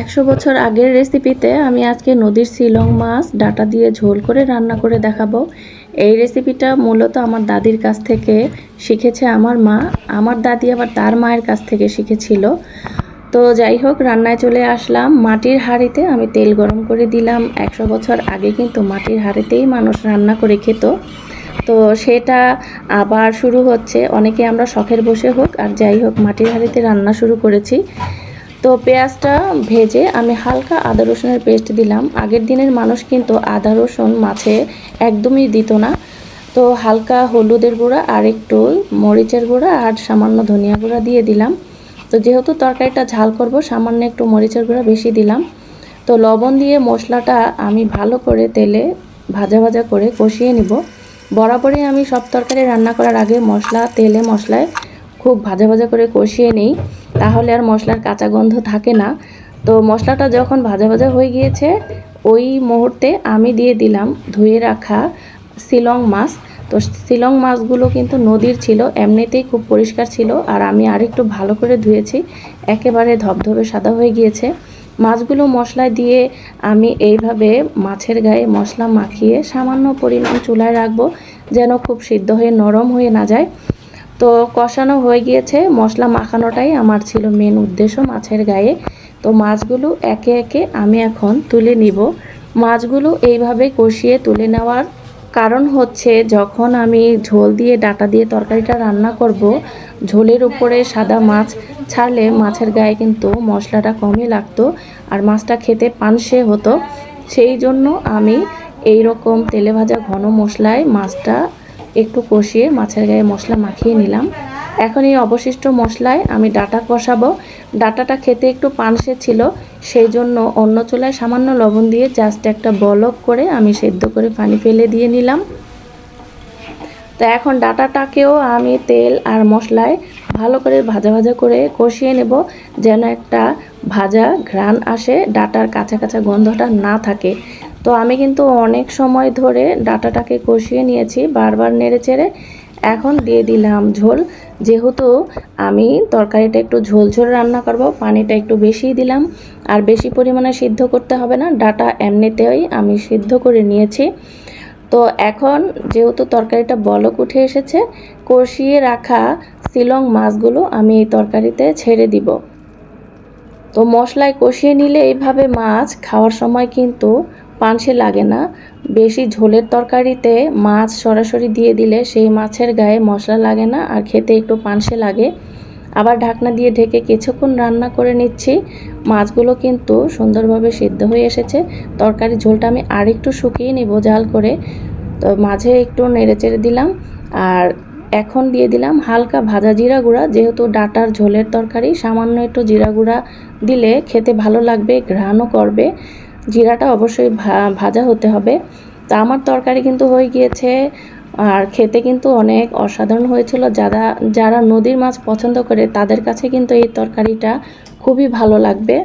একশো বছর আগের রেসিপিতে আমি আজকে নদীর শিলং মাছ, ডাটা দিয়ে ঝোল করে রান্না করে দেখাবো। এই রেসিপিটা মূলত আমার দাদির কাছ থেকে শিখেছে আমার মা। আমার দাদি আবার তার মায়ের কাছ থেকে শিখেছিল। তো যাই হোক, রান্নায় চলে আসলাম। মাটির হাঁড়িতে আমি তেল গরম করে দিলাম। একশো বছর আগে কিন্তু মাটির হাঁড়িতেই মানুষ রান্না করে খেত। তো সেটা আবার শুরু হচ্ছে। অনেকে আমরা শখের বসে হোক, আর যাই হোক, মাটির হাঁড়িতে রান্না শুরু করেছি। তো পেঁয়াজটা ভেজে আমি হালকা আদা রসুনের পেস্ট দিলাম। আগের দিনের মানুষ কিন্তু আদা রসুন মাছে একদমই দিত না। তো হালকা হলুদের গুঁড়া আর একটু মরিচের গুঁড়া আর সামান্য ধনিয়া গুঁড়া দিয়ে দিলাম। তো যেহেতু তরকারিটা ঝাল করব, সামান্য একটু মরিচের গুঁড়া বেশি দিলাম। তো লবণ দিয়ে মশলাটা আমি ভালো করে তেলে ভাজা ভাজা করে কষিয়ে নিব। বরাবরই আমি সব তরকারি রান্না করার আগে মশলা, তেলে মশলায় খুব ভাজা ভাজা করে কষিয়ে নিই। তাহলে আর মশলার কাঁচা গন্ধ থাকে না। তো মশলাটা যখন ভাজা ভাজা হয়ে গিয়েছে, ওই মুহূর্তে আমি দিয়ে দিলাম ধুয়ে রাখা শিলং মাছ। তো শিলং মাছগুলো কিন্তু নদীর ছিল, এমনিতেই খুব পরিষ্কার ছিল আর আমি আরেকটু ভালো করে ধুয়েছি। একেবারে ধবধবে সাদা হয়ে গিয়েছে। মাছগুলো মশলায় দিয়ে আমি এইভাবে মাছের গায়ে মশলা মাখিয়ে সামান্য পরিমাণ চুলায় রাখব, যেন খুব সিদ্ধ হয়ে নরম হয়ে না যায়। তো কষানো হয়ে গিয়েছে। মশলা মাখানোটাই আমার ছিল মেন উদ্দেশ্য মাছের গায়ে। তো মাছগুলো একে একে আমি এখন তুলে নিব। মাছগুলো এইভাবে কষিয়ে তুলে নেওয়ার কারণ হচ্ছে, যখন আমি ঝোল দিয়ে, ডাটা দিয়ে তরকারিটা রান্না করব, ঝোলের উপরে সাদা মাছ ছাড়লে মাছের গায়ে কিন্তু মশলাটা কমই লাগতো আর মাছটা খেতে পানসে হতো। সেই জন্য আমি এই রকম তেলে ভাজা ঘন মশলায় মাছটা একটু কষিয়ে মাছের গায়ে মশলা মাখিয়ে নিলাম। এখন এই অবশিষ্ট মশলায় আমি ডাটা কষাবো। ডাটাটা খেতে একটু পানসে ছিল, সেই জন্য অন্য চুলায় সামান্য লবণ দিয়ে জাস্ট একটা বলক করে আমি সেদ্ধ করে পানি ফেলে দিয়ে নিলাম। তো এখন ডাটাটাকেও আমি তেল আর মশলায় ভালো করে ভাজা ভাজা করে কষিয়ে নেব, যেন একটা ভাজা ঘ্রাণ আসে, ডাটার কাঁচা কাঁচা গন্ধটা না থাকে। তো আমি কিন্তু অনেক সময় ধরে ডাটাটাকে কষিয়ে নিয়েছি, বারবার নেড়ে চেড়ে। এখন দিয়ে দিলাম ঝোল। যেহেতু আমি তরকারিটা একটু ঝোল ঝোল রান্না করব, পানিটা একটু বেশি দিলাম। আর বেশি পরিমাণে সিদ্ধ করতে হবে না, ডাটা এমনিতেই আমি সিদ্ধ করে নিয়েছি। তো এখন যেহেতু তরকারিটা বলক উঠে এসেছে, কষিয়ে রাখা শিলং মাছগুলো আমি এই তরকারিতে ছেড়ে দিব। তো মশলায় কষিয়ে নিলে এইভাবে মাছ খাওয়ার সময় কিন্তু পানসে লাগে না। বেশি ঝোলের তরকারিতে মাছ সরাসরি দিয়ে দিলে সেই মাছের গায়ে মশলা লাগে না আর খেতে একটু পানসে লাগে। আবার ঢাকনা দিয়ে ঢেকে কিছুক্ষণ রান্না করে নিচ্ছি। মাছগুলো কিন্তু সুন্দরভাবে সিদ্ধ হয়ে এসেছে। তরকারি ঝোলটা আমি আরেকটু শুকিয়ে নিব জাল করে। তো মাঝে একটু নেড়ে চেড়ে দিলাম আর এখন দিয়ে দিলাম হালকা ভাজা জিরা গুঁড়া। যেহেতু ডাটার ঝোলের তরকারি, সামান্য একটু জিরা গুঁড়া দিলে খেতে ভালো লাগবে, ঘ্রাণও করবে। জিরাটা অবশ্যই ভাজা হতে হবে। তা আমার তরকারি কিন্তু হয়ে গিয়েছে। আর খেতে কিন্তু অনেক অসাধারণ হয়েছিল। যারা যারা নদীর মাছ পছন্দ করে তাদের কাছে কিন্তু এই তরকারিটা খুবই ভালো লাগবে।